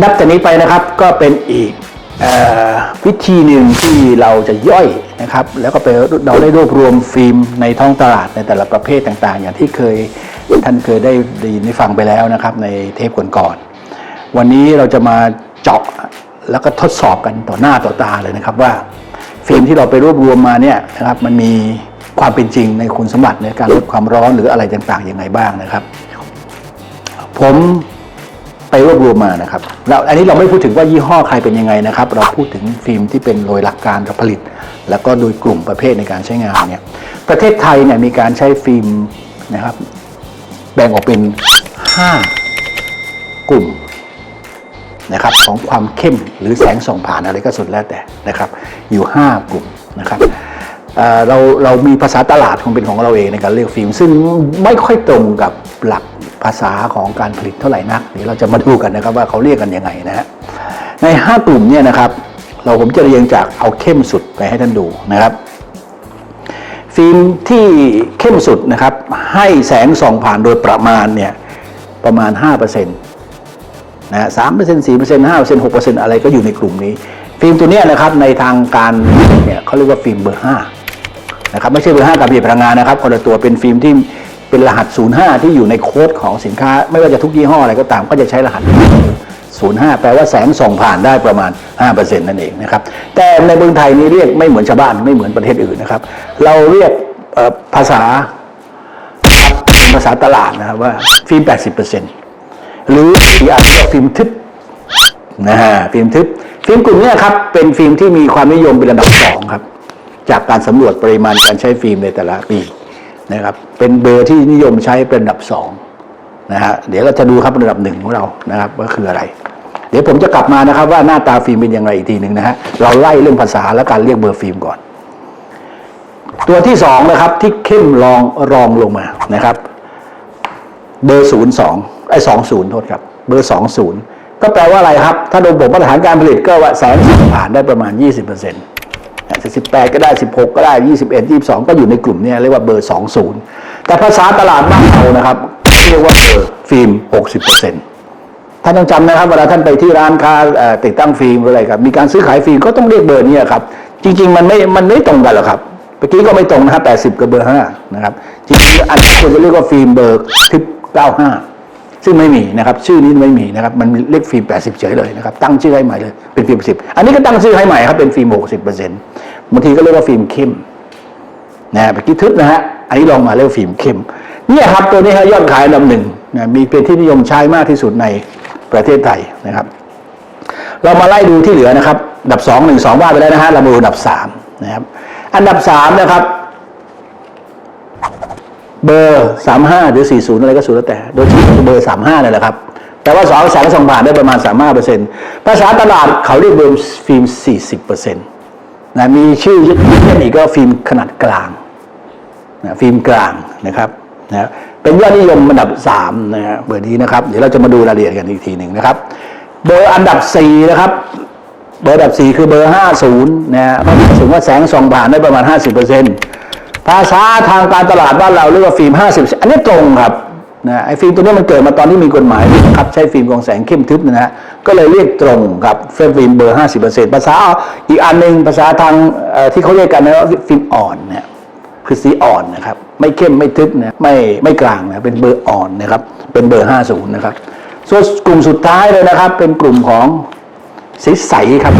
นับจากนี้ไปนะครับก็เป็นอีกอวิธีหนึ่งที่เราจะย่อยนะครับ แล้วก็ไปเราได้รวบรวมฟิล์มในท้องตลาดในแต่ละประเภทต่างๆ อย่างที่เคยท่านเคยได้ได้ยินได้ฟังไปแล้วนะครับ ในเทปก่อนๆวันนี้เราจะมาเจาะแล้วก็ทดสอบกันต่อหน้าต่อตาเลยนะครับว่าฟิล์มที่เราไปรวบรวมมาเนี่ยนะครับมันมีความเป็นจริงในคุณสมบัติในการลดความร้อนหรืออะไรต่างๆอยังไงบ้างนะครับ ผม ไปรวบรวมมานะครับแล้วอันนี้เราไม่พูดถึงว่ายี่ห้อใครเป็นยังไงนะครับ เราพูดถึงฟิล์มที่เป็นโดยหลักการผลิต แล้วก็โดยกลุ่มประเภทในการใช้งานเนี่ยประเทศไทยเนี่ยมีการใช้ฟิล์มนะครับ แบ่งออกเป็น 5 กลุ่มนะครับของความเข้มหรือแสงส่องผ่านอะไรก็สุดแล้วแต่นะครับ อยู่ 5 กลุ่มนะครับเเราเรามีภาษาตลาดของเป็นของเราเองในการเลือกฟิล์ม ซึ่งไม่ค่อยตรงกับหลัก ภาษาของการผลิตเท่าไหร่นักเดี๋ยวเราจะมาดูกันนะครับว่าเขาเรียกกันยังไงนะฮะใน 5 กลุ่มเนี่ยนะครับ เราผมจะเรียงจากเอาเข้มสุดไปให้ท่านดูนะครับ ฟิล์มที่เข้มสุดนะครับ ให้แสงส่องผ่านโดยประมาณเนี่ยประมาณ 5%นะสามเปอร์เซ็นต์สี่เปอร์เซ็นต์ห้าเปอร์เซ็นต์หกเปอร์เซ็นต์อะไรก็อยู่ในกลุ่มนี้ ฟิล์มตัวเนี้ยนะครับในทางการเนี่ยเขาเรียกว่าฟิล์มเบอร์ห้านะครับไม่ใช่เบอร์ห้ากับผลิตพลังงานนะครับคนละตัวเป็นฟิล์มที่ เป็นรหัส 05 ที่อยู่ในโค้ดของสินค้า ไม่ว่าจะทุกยี่ห้ออะไรก็ตาม ก็จะใช้รหัส 05 แปลว่าแสงส่องผ่านได้ประมาณ 5%นั่นเองนะครับ แต่ในเมืองไทยนี่เรียกไม่เหมือนชาวบ้านไม่เหมือนประเทศอื่นนะครับ เราเรียกภาษาเป็นภาษาตลาดนะครับว่าฟิล์ม 80%หรืออีกอันเรียกฟิล์มทึบนะฮะฟิล์มทึบฟิล์มกลุ่มนี้ครับเป็นฟิล์มที่มีความนิยมเป็นระดับสองครับ จากการสำรวจปริมาณการใช้ฟิล์มในแต่ละปี นะครับเป็นเบอร์ที่นิยมใช้เป็นระดับสองนะฮะเดี๋ยวเราจะดูครับระดับหนึ่งของเรานะครับว่าคืออะไร เดี๋ยวผมจะกลับมานะครับว่าหน้าตาฟิล์มเป็นยังไงอีกทีหนึ่งนะฮะเราไล่เรื่องภาษาและการเรียกเบอร์ฟิล์มก่อน ตัวที่สองนะครับที่เข้มรองรองลงมานะครับ เบอร์ศูนย์สองไอ้สองศูนย์โทษครับ เบอร์สองศูนย์ก็แปลว่าอะไรครับ ถ้าดยผมมาตรฐานการผลิตก็ว่าแสงส่องผ่านได้ประมาณ20%เปอร์เซ็นต์ สิบแปดก็ได้16ก็ได้21 22ก็อยู่ในกลุ่มเนี้เรียกว่าเบอร์20แต่ภาษาตลาดบ้านเรานะครับ เรียกว่าเบอร์ฟิล์ม60%ท่านต้องจำนะครับเวลาท่านไปที่ร้านค้าติดตั้งฟิล์มอะไรครับมีการซื้อขายฟิล์มก็ต้องเรียกเบอร์นี้ครับ จริง ๆ มันไม่มันไม่ตรงกันหรอกครับเมื่อกี้ก็ไม่ตรงนะฮะ80กับเบอร์5นะครับจริงๆอันนี้ควรจะเรียกว่าฟิล์มเบอร์ทิป95ซึ่งไม่มีนะครับ ชื่อนี้ไม่มีนะครับ มันเรียกฟิล์ม80เฉยเลยนะครับตั้งชื่อให้ใหม่เลยเป็นฟิล์ม10อันนี้ก็ตั้งชื่อให้ใหม่ครับเป็นฟิล์ม60%บ บางทีก็เรียกว่าฟิล์มเข้มนะฮะเมื่อกี้ทึบนะฮะอันนี้ลองมาเรียกฟิล์มเข้มเนี่ยครับตัวนี้ฮะยอดขายอันดับหนึ่งนะมีเป็นที่นิยมใช้มากที่สุดในประเทศไทยนะครับ เรามาไล่ดูที่เหลือนะครับอันดับสองหนึ่งสองว่าไปแล้วนะฮะเรามาดูอันดับสามนะครับอันดับสามนะครับเบอร์สามห้าหรือสี่ศูนย์อะไรก็สุดแล้วแต่ โดยที่เบอร์สามห้าเนี่ยแหละครับ แต่ว่าสองแสงสองผ่านได้ประมาณสามห้าเปอร์เซ็นต์ภาษาตลาดเขาเรียกเบอร์ฟิล์มสี่สิบเปอร์เซ็นต์ นะมีชื่อเรียกอีกก็ฟิล์มขนาดกลางนะฟิล์มกลางนะครับนะเป็นยอดนิยมอันดับ3นะฮะเบอร์นี้นะครับ เดี๋ยวเราจะมาดูรายละเอียดกันอีกทีหนึ่งนะครับ เบอร์อันดับ 4 นะครับ เบอร์อันดับ 4 คือเบอร์ 50นะฮะหมายถึงว่าแสงส่องผ่านได้ประมาณ 50%ภาษาทางการตลาดบ้านเราเรียกว่าฟิล์ม 50 อันนี้ตรงครับ นะไอ้ฟิล์มตัวนี้มันเกิดมาตอนที่มีกฎหมายครับใช้ฟิล์มกองแสงเข้มทึบนะฮะก็เลยเรียกตรงกับเฟิล์มเบอร์ 50%ภาษาอีกอันหนึ่งภาษาทางที่เขาเรียกกันนะว่าฟิล์มอ่อนเนี่ยคือสีอ่อนนะครับ ไม่เข้มไม่ทึบนะไม่ไม่กลางนะเป็นเบอร์อ่อนนะครับ เป็นเบอร์ 50 นะครับ ส่วนกลุ่มสุดท้ายเลยนะครับ เป็นกลุ่มของสีใสครับ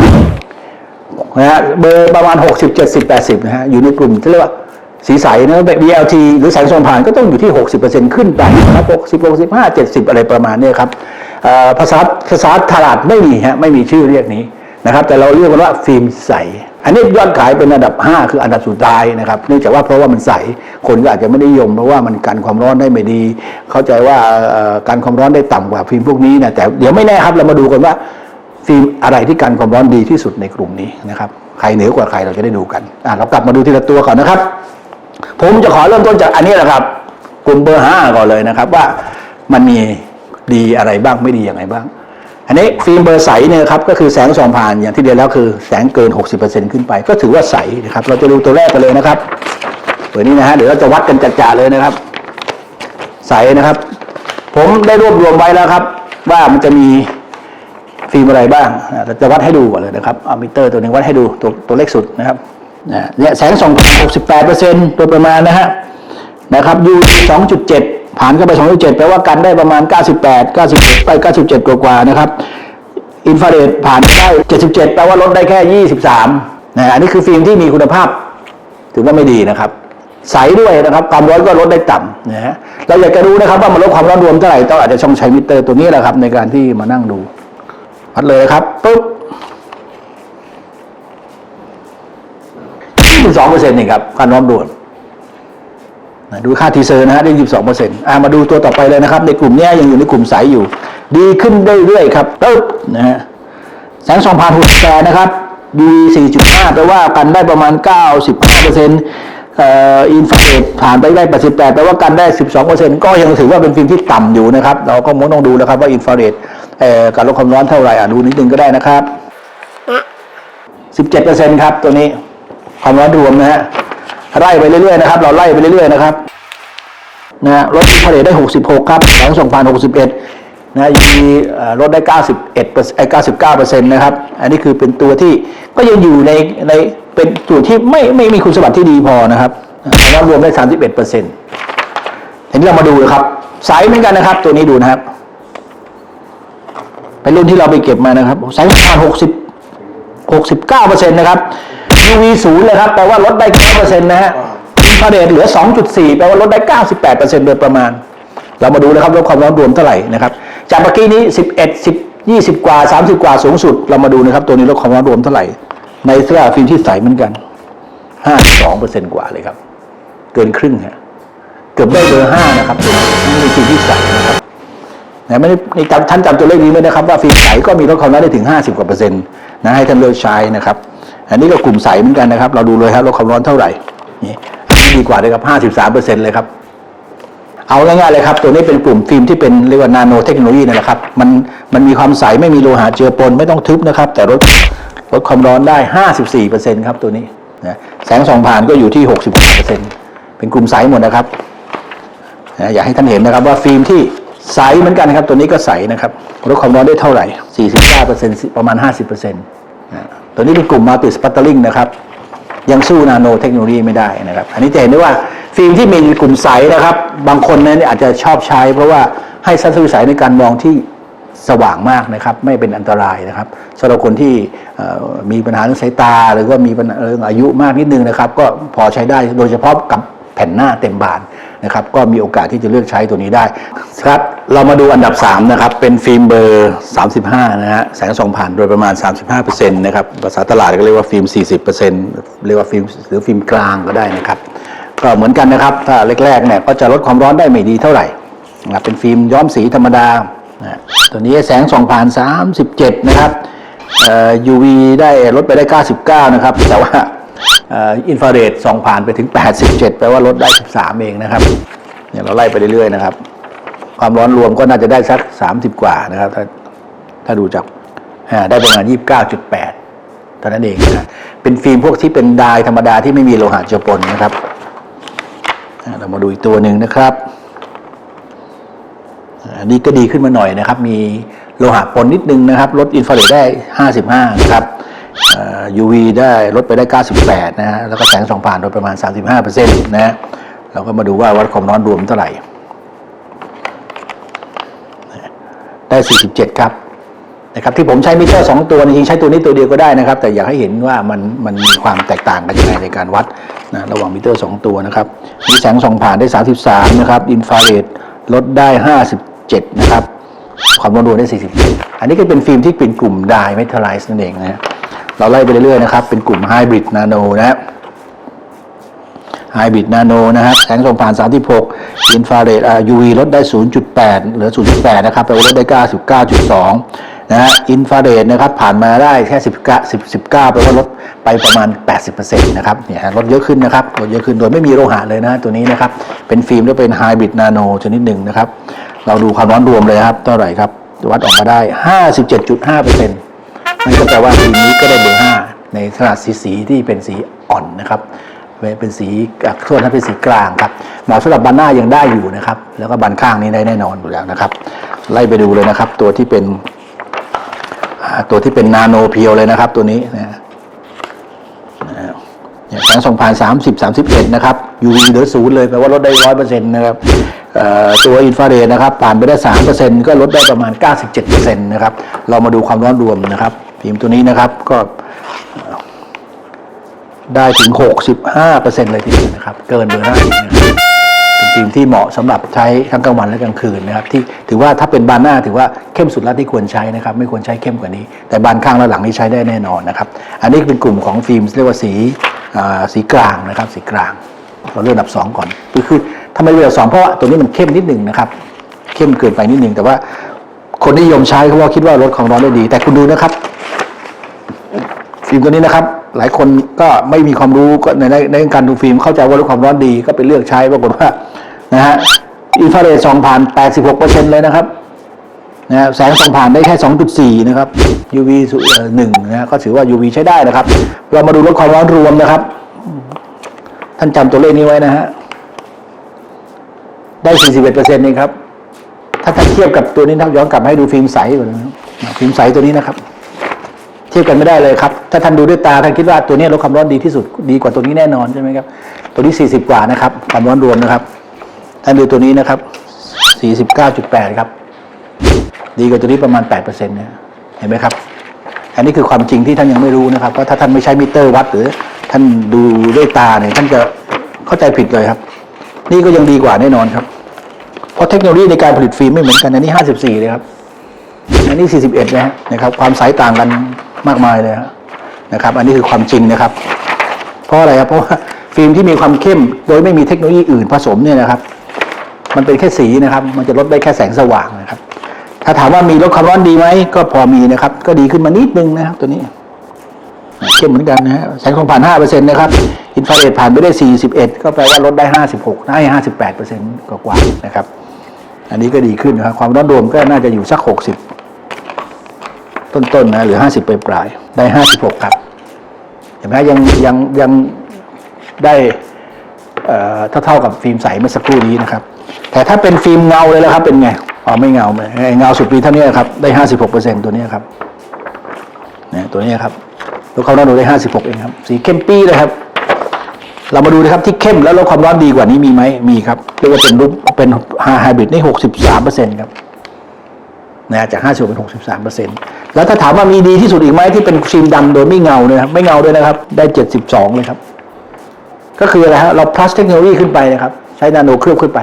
นะฮะเบอร์ประมาณ 60 70 80 นะฮะอยู่ในกลุ่มที่เรียกว่า สีใสนะแบบ BLT หรือแสงส่องผ่านก็ต้องอยู่ที่ 60%ขึ้นไปนะครับ60 65 70 อะไรประมาณเนี้ยครับภาษาภาษาตลาดไม่มีฮะไม่มีชื่อเรียกนี้นะครับแต่เราเรียกมันว่าฟิล์มใส อันนี้ยอดขายเป็นอันดับ 5 คืออันดับสุดท้ายนะครับเนื่องจากว่าเพราะว่ามันใส คนก็อาจจะไม่ได้นิยม เพราะว่ามันกันความร้อนได้ไม่ดี เข้าใจว่าการความร้อนได้ต่ำกว่าฟิล์มพวกนี้นะแต่เดี๋ยวไม่แน่ครับเรามาดูกันว่าฟิล์มอะไรที่กันความร้อนดีที่สุดในกลุ่มนี้นะครับใครเหนือกว่าใครเราจะได้ดูกันอะเรากลับมาดูทีละตัวก่อนนะครับ ผมจะขอเริ่มต้นจากอันนี้แหละครับ กลุ่มเบอร์ห้าก่อนเลยนะครับ ว่ามันมีดีอะไรบ้างไม่ดีอย่างไรบ้าง อันนี้ฟิล์มเบอร์ใสเนี่ยครับก็คือแสงส่องผ่านอย่างที่เรียนแล้วคือแสงเกิน 60%ขึ้นไป ก็ถือว่าใสนะครับเราจะดูตัวแรกกันเลยนะครับเบอร์นี้นะฮะเดี๋ยวเราจะวัดกันจัดๆเลยนะครับ ใสนะครับ ผมได้รวบรวมไว้แล้วครับ ว่ามันจะมีฟิล์มอะไรบ้างเราจะวัดให้ดูก่อนเลยนะครับเอามิเตอร์ตัวหนึงวัดให้ดูตัวตัวเลขสุดนะครับ เนี่ยแสงส่อง68เปอร์เซ็นต์โดยประมาณนะฮะนะครับ U 2.7 ผ่านเข้าไป 2.7 แปลว่ากันได้ประมาณ 98 97ไป97 กว่าๆนะครับอินฟราเรดผ่านได้ 77 แปลว่าลดได้แค่ 23นะอันนี้คือฟิล์มที่มีคุณภาพ ถือว่าไม่ดีนะครับ ใสด้วยนะครับความร้อนก็ลดได้ต่ำนะฮะเราอยากจะรู้นะครับว่ามันลดความร้อนรวมเท่าไหร่ต้องอาจจะช่องใช้มิเตอร์ตัวนี้แหละครับ ในการที่มานั่งดูวัดเลยครับปุ๊บ 22เปอร์เซ็นต์นี่ครับความร้อนรวนะดูค่าทีเซอร์นะฮะได้22เปอร์เซ็นต์อ่ามาดูตัวต่อไปเลยนะครับ ในกลุ่มเนี้ยยังอยู่ในกลุ่มใสอยู่ ดีขึ้นเรื่อยๆครับปุ๊บนะฮะแสงสองผ่าน68นะครับ UV 4.5แปลว่ากันได้ประมาณ95เปอร์เซ็นต์อินฟราเรดผ่านไปได้88แปลว่ากันได้ 12เปอร์เซ็นต์ก็ยังถือว่าเป็นฟิล์มที่ต่ำอยู่นะครับ เราก็มต้องดูนะครับว่าอินฟราเรดเอ่อการลดความร้อนเท่าไหร่อะดูนิดนึงก็ได้นะครับ 17เปอร์เซ็นต์ครับตัวนี้ ความร้อนรวมนะฮะไล่ไปเรื่อยๆนะครับ เราไล่ไปเรื่อยๆนะครับนะฮะลดอินฟราเรดได้66ครับแสงส่องผ่าน61นะยีเอ่อลดได้91เปอร์เอ่อ99เก้าเปอร์เซ็นต์นะครับ อันนี้คือเป็นตัวที่ก็ยังอยู่ในในเป็นตัวที่ไม่ไม่มีคุณสมบัติที่ดีพอนะครับแล้วรวมได้31เอ็ดเปอร์เซ็นต์ทีนี้เรามาดูนะครับสายเหมือนกันนะครับ ตัวนี้ดูนะครับเป็นรุ่นที่เราไปเก็บมานะครับแสงผ่าน60 69เปอร์เซ็นต์นะครับ UV ศูนย์เลยครับแปลว่าลดได้9เปอร์เซ็นต์นะฮะอินฟราเรดเหลือ 2.4 แปลว่าลดได้ 98เปอร์เซ็นต์โดยประมาณ เรามาดูนะครับลดความร้อนรวมเท่าไหร่นะครับจากเมื่อกี้นี้ 11 10 20 กว่า 30 กว่าสูงสุด เรามาดูนะครับตัวนี้ลดความร้อนรวมเท่าไหร่ ในเสื้อฟิล์มที่ใสเหมือนกัน 52เปอร์เซ็นต์กว่าเลยครับ เกินครึ่งฮะเกือบได้เบอร์5นะครับตัวนี้นี่เป็นฟิล์มที่ใสนะครับนะไม่ได้นี่จำท่านจำตัวเลขนี้ไว้นะครับว่าฟิล์มใสก็มีลดความร้อนได้ถึง 50กว่าเปอร์เซ็นต์นะให้ท่านเลือกใช้นะครับ อันนี้ก็กลุ่มใสเหมือนกันนะครับ เราดูเลยครับลดความร้อนเท่าไหร่นี่ดีกว่าเลยครับ53เปอร์เซ็นต์เลยครับ เอาง่ายๆเลยครับ ตัวนี้เป็นกลุ่มฟิล์มที่เป็นเรียกว่านาโนเทคโนโลยีนั่นแหละครับ มันมันมีความใสไม่มีโลหะเจือปนไม่ต้องทึบนะครับ แต่ลดลดความร้อนได้54เปอร์เซ็นต์ครับตัวนี้นะแสงส่องผ่านก็อยู่ที่60เปอร์เซ็นต์เป็นกลุ่มใสหมดนะครับนะอยากให้ท่านเห็นนะครับว่าฟิล์มที่ใสเหมือนกันนะครับ ตัวนี้ก็ใสนะครับลดความร้อนได้เท่าไหร่ 49%ประมาณ 50%นะ ตัวนี้เป็นกลุ่มมัลติสปัตเตอร์ลิงนะครับ ยังสู้นาโนเทคโนโลยีไม่ได้นะครับ อันนี้จะเห็นได้ว่าฟิล์มที่มีกลุ่มใสนะครับ บางคนนั้นอาจจะชอบใช้ เพราะว่าให้ทัศนวิสัยในการมองที่สว่างมากนะครับ ไม่เป็นอันตรายนะครับสำหรับคนที่มีปัญหาเรื่องสายตา หรือว่ามีปัญหาเรื่องอายุมากนิดนึงนะครับ ก็พอใช้ได้โดยเฉพาะกับแผ่นหน้าเต็มบาน นะครับก็มีโอกาสที่จะเลือกใช้ตัวนี้ได้ครับเรามาดูอันดับ 3 นะครับ เป็นฟิล์มเบอร์ 35 นะฮะแสงส่องผ่านโดยประมาณ 35%นะครับภาษาตลาดก็เรียกว่าฟิล์ม 40%เรียกว่าฟิล์มหรือฟิล์มกลางก็ได้นะครับ ก็เหมือนกันนะครับถ้าแรกๆเนี่ยก็จะลดความร้อนได้ไม่ดีเท่าไหร่นะรเป็นฟิล์มย้อมสีธรรมดานะตัวนี้แสงส่องผ่าน 37 นะครับเอ่อ UV ได้ลดไปได้ 99 นะครับแต่ว่า อินฟราเรดส่องผ่านไปถึง 87 แปลว่าลดได้ 13 เองนะครับเนี่ยเราไล่ไปเรื่อยๆนะครับ ความร้อนรวมก็น่าจะได้สัก 30 กว่านะครับ ถ้าถ้าดูจากได้ประมาณ 29.8เท่านั้นเองนะเป็นฟิล์มพวกที่เป็นดร์ธรรมดาที่ไม่มีโลหะเจือปนนะครับเรามาดูอีกตัวหนึ่งนะครับอันนี้ก็ดีขึ้นมาหน่อยนะครับ มีโลหะปนนิดนึงนะครับ ลดอินฟราเรดได้ 55 นะครับ UV ได้ลดไปได้ 98 นะฮะ แล้วก็แสงส่องผ่านโดยประมาณ 35%นะฮะเราก็มาดูว่าวัดความร้อนรวมเท่าไหร่ ได้ 47 ครับนะครับที่ผมใช้มิเตอร์สองตัวจริงใช้ตัวนี้ตัวเดียวก็ได้นะครับ แต่อยากให้เห็นว่ามันมันมีความแตกต่างกันยังไงในการวัดนะระหว่างมิเตอร์สองตัวนะครับมีแสงส่องผ่านได้ 33 นะครับอินฟราเรดลดได้ 57 นะครับ ความร้อนรวมได้ 47 อันนี้ก็เป็นฟิล์มที่เป็นกลุ่มไดเมทัลไลซ์นั่นเองนะฮะ เราไล่ไปเรื่อยๆนะครับ เป็นกลุ่มไฮบริดนาโนนะครับไฮบริดนาโนนะครับแสงส่องผ่าน 36 อินฟราเรด UV ลดได้ 0.8 เหลือ 0.8 นะครับแปลว่าลดได้ 99.2 นะฮะ อินฟราเรดนะครับผ่านมาได้แค่ 19 10 19แปลว่าลดไปประมาณ 80%นะครับ เนี่ยลดเยอะขึ้นนะครับ ลดเยอะขึ้นโดยไม่มีโลหะเลยนะตัวนี้นะครับ เป็นฟิล์มแล้วเป็นไฮบริดนาโนชนิดหนึ่งนะครับ เราดูความร้อนรวมเลยครับ เท่าไหร่ครับ วัดออกมาได้ 57.5% นก็แปลว่าฟิล์มนี้ก็ได้เบอร์5ในขนาดสีสีที่เป็นสีอ่อนนะครับเป็นสีโทษนะเป็นสีกลางครับเหมาะสำหรับบันหน้ายังได้อยู่นะครับ แล้วก็บันข้างนี้ได้แน่นอนอยู่แล้วนะครับ ไล่ไปดูเลยนะครับ ตัวที่เป็นตัวที่เป็นนาโนเพียวเลยนะครับ ตัวนี้นะนะแสงส่องผ่าน30 31นะครับ UV เหลือศูนย์เลยแปลว่าลดได้ร้อยเปอร์เซ็นต์นะครับตัวอินฟราเรดนะครับผ่านไปได้สามเปอร์เซ็นต์ก็ลดได้ประมาณ97เปอร์เซ็นต์นะครับ เรามาดูความร้อนรวมนะครับ ฟิล์มตัวนี้นะครับก็ได้ถึง 65เปอร์เซ็นต์เลยทีเดียวนะครับ เกินเบอร์ห้านะครับเป็นฟิล์มที่เหมาะสำหรับใช้ทั้งกลางวันและกลางคืนนะครับ ที่ถือว่าถ้าเป็นบานหน้าถือว่าเข้มสุดแล้วที่ควรใช้นะครับ ไม่ควรใช้เข้มกว่านี้ แต่บานข้างและหลังนี่ใช้ได้แน่นอนนะครับ อันนี้เป็นกลุ่มของฟิล์มเรียกว่าสีสีกลางนะครับ สีกลางเราเลือกอันดับสองก่อนคือทำไมเลือกอันดับสองเพราะว่าตัวนี้มันเข้มนิดหนึ่งนะครับ เข้มเกินไปนิดหนึ่งแต่ว่าคนนิยมใช้เพราะว่าคิดว่าลดความร้อนได้ดี แต่คุณดูนะครับ ฟิล์มตัวนี้นะครับ หลายคนก็ไม่มีความรู้ก็ในในในการดูฟิล์มเข้าใจว่าลดความร้อนดีก็ไปเลือกใช้ปรากฏว่านะฮะอินฟราเรดส่องผ่าน 86%เลยนะครับนะฮะแสงส่องผ่านได้แค่ 2.4 นะครับ UV สุเอ่อหนึ่งนะฮะก็ถือว่า UV ใช้ได้นะครับ เรามาดูลดความร้อนรวมนะครับ ท่านจำตัวเลขนี้ไว้นะฮะ ได้ 41%เองครับ ถ้าท่านเทียบกับตัวนี้นะย้อนกลับมาให้ดูฟิล์มใสก่อนนะฟิล์มใสตัวนี้นะครับ เทียบกันไม่ได้เลยครับ ถ้าท่านดูด้วยตาท่านคิดว่าตัวนี้ลดความร้อนดีที่สุดดีกว่าตัวนี้แน่นอนใช่ไหมครับ ตัวนี้ 40 กว่านะครับ ความร้อนรวมนะครับ ท่านดูตัวนี้นะครับ 49.8 ครับ ดีกว่าตัวนี้ประมาณ8%เนี่ยเห็นไหมครับ อันนี้คือความจริงที่ท่านยังไม่รู้นะครับ เพราะถ้าท่านไม่ใช้มิเตอร์วัดหรือท่านดูด้วยตาเนี่ยท่านจะเข้าใจผิดเลยครับ นี่ก็ยังดีกว่าแน่นอนครับ เพราะเทคโนโลยีในการผลิตฟิล์มไม่เหมือนกัน อันนี้ 54 เลยครับ อันนี้ 41นะนะครับ ความใสต่างกัน มากมายเลยนะครับ อันนี้คือความจริงนะครับ เพราะอะไรครับเพราะว่าฟิล์มที่มีความเข้ม โดยไม่มีเทคโนโลยีอื่นผสมเนี่ยนะครับ มันเป็นแค่สีนะครับ มันจะลดได้แค่แสงสว่างนะครับ ถ้าถามว่ามีลดความร้อนดีไหมก็พอมีนะครับ ก็ดีขึ้นมานิดนึงนะครับ ตัวนี้เข้มเหมือนกันนะฮะแสงส่องผ่าน5%นะครับอินฟราเรดผ่านไปได้41ก็แปลว่าลดได้56ได้58%กว่าๆนะครับ อันนี้ก็ดีขึ้นนะครับ ความร้อนรวมก็น่าจะอยู่สัก60 ต้นๆนะหรือ 50ปลายได้ 56 ครับเห็นไหมยังยังยังได้เอ่อเท่าๆกับฟิล์มใสเมื่อสักครู่นี้นะครับ แต่ถ้าเป็นฟิล์มเงาเลยแล้วครับเป็นไงอ๋อไม่เงาไม่ไอ้เงาสุดปีเท่านี้ครับได้ 56%ตัวนี้ครับเนี่ยตัวนี้ครับลดความร้อนลงได้ 56 เองครับสีเข้มปี้เลยครับ เรามาดูนะครับที่เข้มแล้วลดความร้อนดีกว่านี้มีไหมมีครับเรียกว่าเป็นรูปเป็นไฮบริดนี่63%ครับ นะจาก 50เป็น 63%แล้วถ้าถามว่ามีดีที่สุดอีกไหมที่เป็นฟิล์มดำโดยไม่เงาเลยครับไม่เงาด้วยนะครับ ได้ 72 เลยครับ ก็คืออะไรฮะเรา plus เทคโนโลยีขึ้นไปนะครับ ใช้นาโนเคลือบขึ้นไป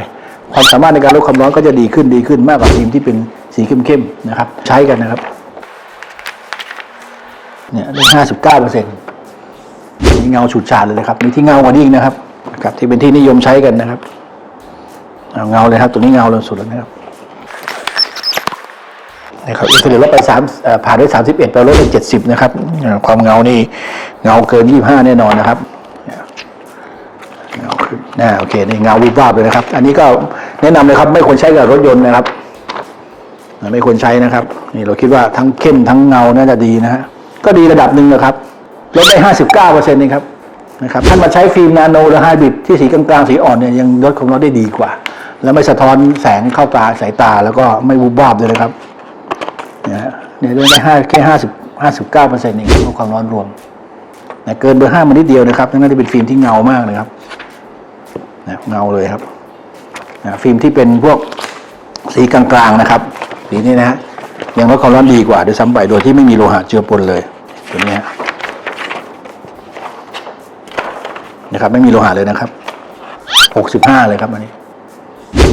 ความสามารถในการลดความร้อนก็จะดีขึ้นดีขึ้นมากกว่าฟิล์มที่เป็นสีเข้มๆนะครับ ใช้กันนะครับเนี่ยได้ห้าสิบเก้าเปอร์เซ็นต์นี่เงาฉูดฉาดเลยนะครับ มีที่เงากว่านี้อีกนะครับ ครับ ที่เป็นที่นิยมใช้กันนะครับเอาเงาเลยครับ ตัวนี้เงาเลยสุดแล้วนะครับ นะครับอินฟราเรดลดไปสามผ่านได้สามสิบเอ็ดไปลดไปเจ็ดสิบนะครับความเงานี่เงาเกินยี่ห้าแน่นอนนะครับนนะโอเคนี่เงาวิบวับเลยนะครับ อันนี้ก็แนะนำเลยครับ ไม่ควรใช้กับรถยนต์นะครับไม่ควรใช้นะครับ นี่เราคิดว่าทั้งเข้มทั้งเงาน่าจะดีนะฮะก็ดีระดับหนึ่งนะครับลดได้ห้าสิบเก้าเปอร์เซ็นต์เองครับนะครับท่านมาใช้ฟิล์มนาโนหรือไฮบริดที่สีกลางๆสีอ่อนเนี่ยยังลดความร้อนได้ดีกว่า แล้วไม่สะท้อนแสงเข้าตาสายตาแล้วก็ไม่วูบวาบเลยนะครับ นี่ยฮะเนี่ยลดได้ห้าแค่ห้าสิบห้าสิบเก้าเปอร์เซ็นต์เองลดความร้อนรวมนะเกินเบอร์ห้ามานิดเดียวนะครับนั่นจะเป็นฟิล์มที่เงามากเลยครับนะเงาเลยครับนะฟิล์มที่เป็นพวกสีกลางๆนะครับสีนี้นะฮะยังลดความร้อนดีกว่าโดวยซ้ำไปโดยที่ไม่มีโลหะเจือปนเลยตัวนี้นะครับไม่มีโลหะเลยนะครับหกสิบห้าเลยครับอันนี้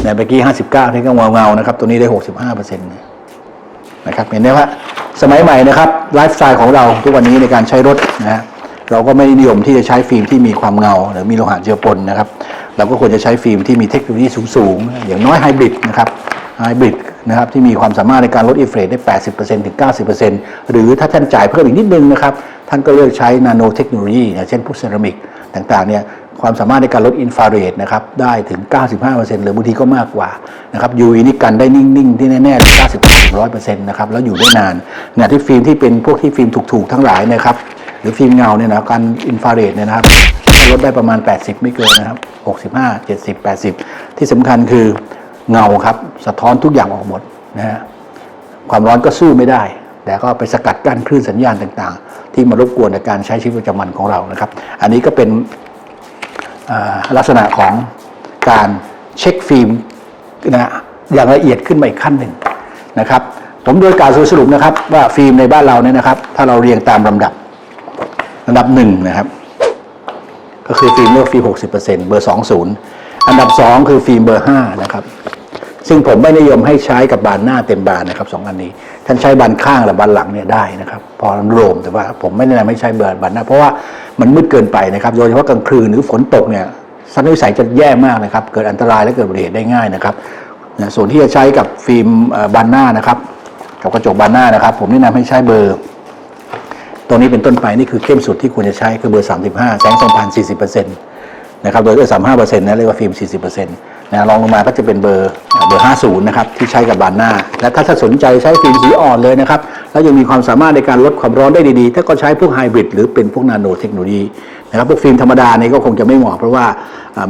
ในเมื่อกี้ห้าสิบเก้าที่ก็เงาเงานะครับ ตัวนี้ได้หกสิบห้าเปอร์เซ็นต์ นะครับเห็นไหมว่าสมัยใหม่นะครับไลฟ์สไตล์ของเราทุกวันนี้ในการใช้รถนะฮะเราก็ไม่นิยมที่จะใช้ฟิล์มที่มีความเงา หรือมีโลหะเจือปนนะครับ เราก็ควรจะใช้ฟิล์มที่มีเทคโนโลยีสูงๆ อย่างน้อยไฮบริดนะครับไฮบริดนะครับที่มีความสามารถในการลดอินฟราเรดได้ 80%ถึง 90%หรือถ้าท่านจ่ายเพิ่มอีกนิดนึงนะครับ ท่านก็เลือกใช้นาโนเทคโนโลยีอย่างเช่นพวกเซรามิกต่างๆเนี่ย ความสามารถในการลดอินฟราเรดนะครับได้ถึง 95%หรือบางทีก็มากกว่านะครับ UV นี่กันได้นิ่ง ๆ ที่แน่ๆเลย95-100%นะครับแล้วอยู่ได้นานเนี่ยที่ฟิล์มที่เป็นพวกที่ฟิล์มถูก ๆ ทั้งหลายนะครับหรือฟิล์มเงาเนี่ยนะการอินฟราเรดเนี่ยนะครับลดได้ประมาณ 80 ไม่เกินนะครับ 65 70 80 ที่สำคัญคือเงาครับ สะท้อนทุกอย่างออกหมดนะฮะความร้อนก็สู้ไม่ได้ แต่ก็ไปสกัดกั้นคลื่นสัญญาณต่างๆ ที่มารบกวนในการใช้ชีวิตประจำวันของเรานะครับ อันนี้ก็เป็น ลักษณะของการเช็คฟิล์มนะอย่างละเอียดขึ้นมาอีกขั้นหนึ่งนะครับ ผมโดยการสรุปนะครับว่าฟิล์มในบ้านเราเนี่ยนะครับ ถ้าเราเรียงตามลำดับลำดับหนึ่งนะครับ ก็คือฟิล์มเลือกฟิล์ม60%เบอร์ 20 อันดับ 2 คือฟิล์มเบอร์ 5 นะครับ ซึ่งผมไม่นิยมให้ใช้กับบานหน้าเต็มบานนะครับสองอันนี้ ท่านใช้บานข้างหรือบานหลังเนี่ยได้นะครับ พอโรมแต่ว่าผมไม่แนะนำให้ใช้เบอร์บานหน้า เพราะว่า มันมืดเกินไปนะครับ โดยเฉพาะกลางคืนหรือฝนตกเนี่ยสันวิสัยจะแย่มากนะครับ เกิดอันตรายและเกิดอุบัติเหตุได้ง่ายนะครับนะส่วนที่จะใช้กับฟิล์มบานหน้านะครับกับกระจกบานหน้านะครับ ผมแนะนำให้ใช้เบอร์ ตัวนี้เป็นต้นไปนี่คือเข้มสุดที่ควรจะใช้คือเบอร์ 35 แสงสองผ่าน40%นะครับโดยเบอร์35%นะเรียกว่าฟิล์ม 40% นะรองลงมาก็จะเป็นเบอร์เบอร์ 50 นะครับ ที่ใช้กับบานหน้า และถ้าถ้าสนใจใช้ฟิล์มสีอ่อนเลยนะครับ แล้วยังมีความสามารถในการลดความร้อนได้ดีๆ ถ้าก็ใช้พวกไฮบริดหรือเป็นพวกนาโนเทคโนโลยีนะครับพวกฟิล์มธรรมดานี่ก็คงจะไม่เหมาะเพราะว่า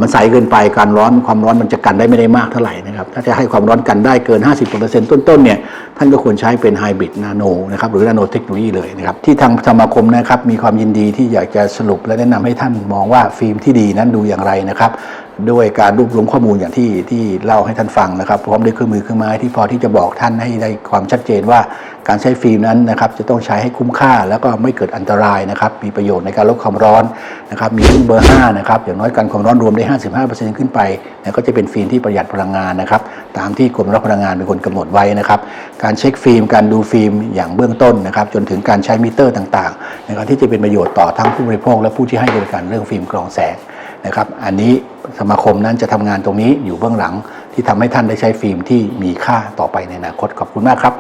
มันใสเกินไปการร้อนความร้อนมันจะกันได้ไม่ได้มากเท่าไหร่นะครับถ้าจะให้ความร้อนกันได้เกิน 50%ต้นๆเนี่ยท่านก็ควรใช้เป็นไฮบริดนาโนนะครับหรือนาโนเทคโนโลยีเลยนะครับที่ทางสมาคมนะครับมีความยินดีที่อยากจะสรุปและแนะนำให้ท่านมองว่าฟิล์มที่ดีนั้นดูอย่างไรนะครับ ด้วยการรวบรวมข้อมูลอย่างที่ที่เล่าให้ท่านฟังนะครับ พร้อมด้วยเครื่องมือเครื่องไม้ที่พอที่จะบอกท่านให้ได้ความชัดเจนว่าการใช้ฟิล์มนั้นนะครับจะต้องใช้ให้คุ้มค่าแล้วก็ไม่เกิดอันตรายนะครับมีประโยชน์ในการลดความร้อนนะครับมีรุ่นเบอร์5นะครับอย่างน้อยการความร้อนรวมได้ 55%ขึ้นไปนก็จะเป็นฟิล์มที่ประหยัดพลังงานนะครับตามที่กรมรับพลังงานเป็นคนกำหนดไว้นะครับการเช็คฟิล์ม การดูฟิล์มอย่างเบื้องต้นนะครับจนถึงการใช้มิเตอร์ต่างๆนะครับที่จะเป็นประโยชน์ต่อทั้งผู้บริโภคและผู้ที่ให้บริการเรื่องฟิล์มกรองแสง นะครับ อันนี้สมาคมนั้นจะทำงานตรงนี้อยู่เบื้องหลัง ที่ทำให้ท่านได้ใช้ฟิล์มที่มีค่าต่อไปในอนาคตขอบคุณมากครับ